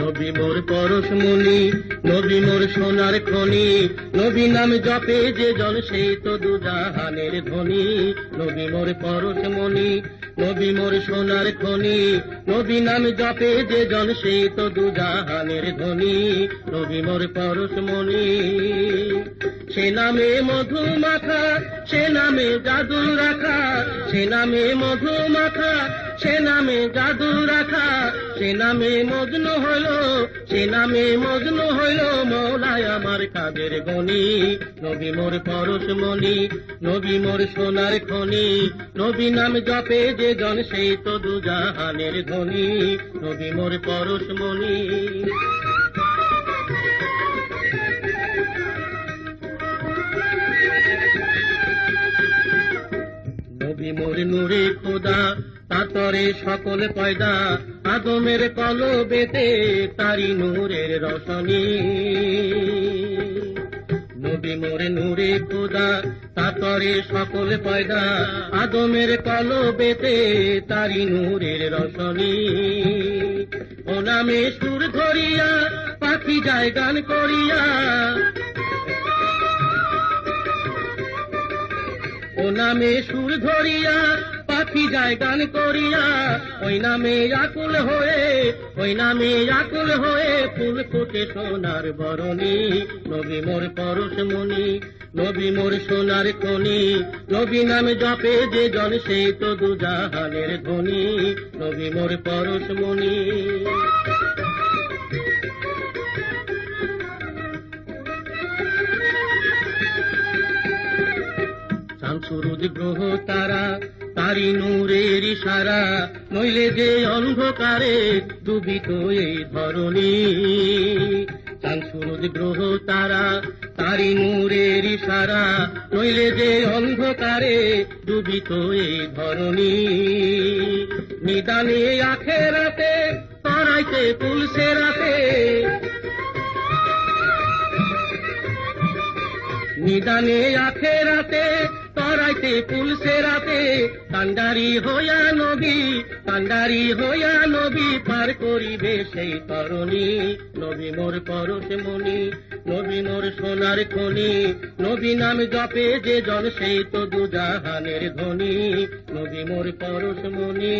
নবী মোর পরশমণি নবী মোর সোনার খনি, নবী নাম জপে যে জন সেই তো দুজাহানের ধ্বনি। নবী মোর পরশমণি নবী মোর সোনার খনি, নবী নাম জপে যে জন সেই তো দুজাহানের ধ্বনি। নবী মোর পরশমণি সে নামে মধু মাখা, সে নামে জাদু রাখা, সে নামে মধু মাখা সে নামে জাদু রাখা, সে নামে মগ্ন হইল সে নামে মগ্ন হইল মৌলায় আমার কাজের গণি নবী মোর পরশমণি নবী মোর সোনার খনি। নবী নাম জপে যে জন, সেই তো দুজাহানের ধ্বনি নবী মোর পরশমণি নবী মোর নূরে খোদা তাতরে সকল পয়দা আদমের কলবেতে, তারি নূরের রশনি। নবী মোর নূরে খোদা তাতরে সকল পয়দা আদমের কলবেতে, তারি নূরের রশনি। ও নামে সুর ধরিয়া, পাখি যায় গান করিয়া। ও নামে সুর ধরিয়া পাখি যায় গান করিয়া, ওই নামে আকুল হয়ে, ওই নামে আকুল হয়ে ফুল ফুটে সোনার বরণী। নবী মোর পরশমণি নবী মোর সোনার খনি। নবী নামে জপে যে জন, সেই তো দুজাহানের ধ্বনি নবী মোর পরশমণি শামসুরুদ গ্রহ তারা, তারি নূরের ইশারা, নইলে যে অন্ধকারে ডুবিত এই ধরণী। শামসুরুদ গ্রহ তারা, তারি নূরের ইশারা, নইলে যে অন্ধকারে ডুবিত এই ধরণী। নিদানে আখেরাতে তরাইতে পুলসে রাতে। নিদানে আখেরাতে তরাইতে পুলসে রাতে কান্ডারি হইয়া নবী, কান্ডারি হইয়া নবী, পার করিবে সেই তরণী নবী মোর পরশ মনি, নবী মোর সোনার খনি। নবী নাম জপে যে জন, সেই তো দুজাহানের ধনী। নবী মোর পরশ মনি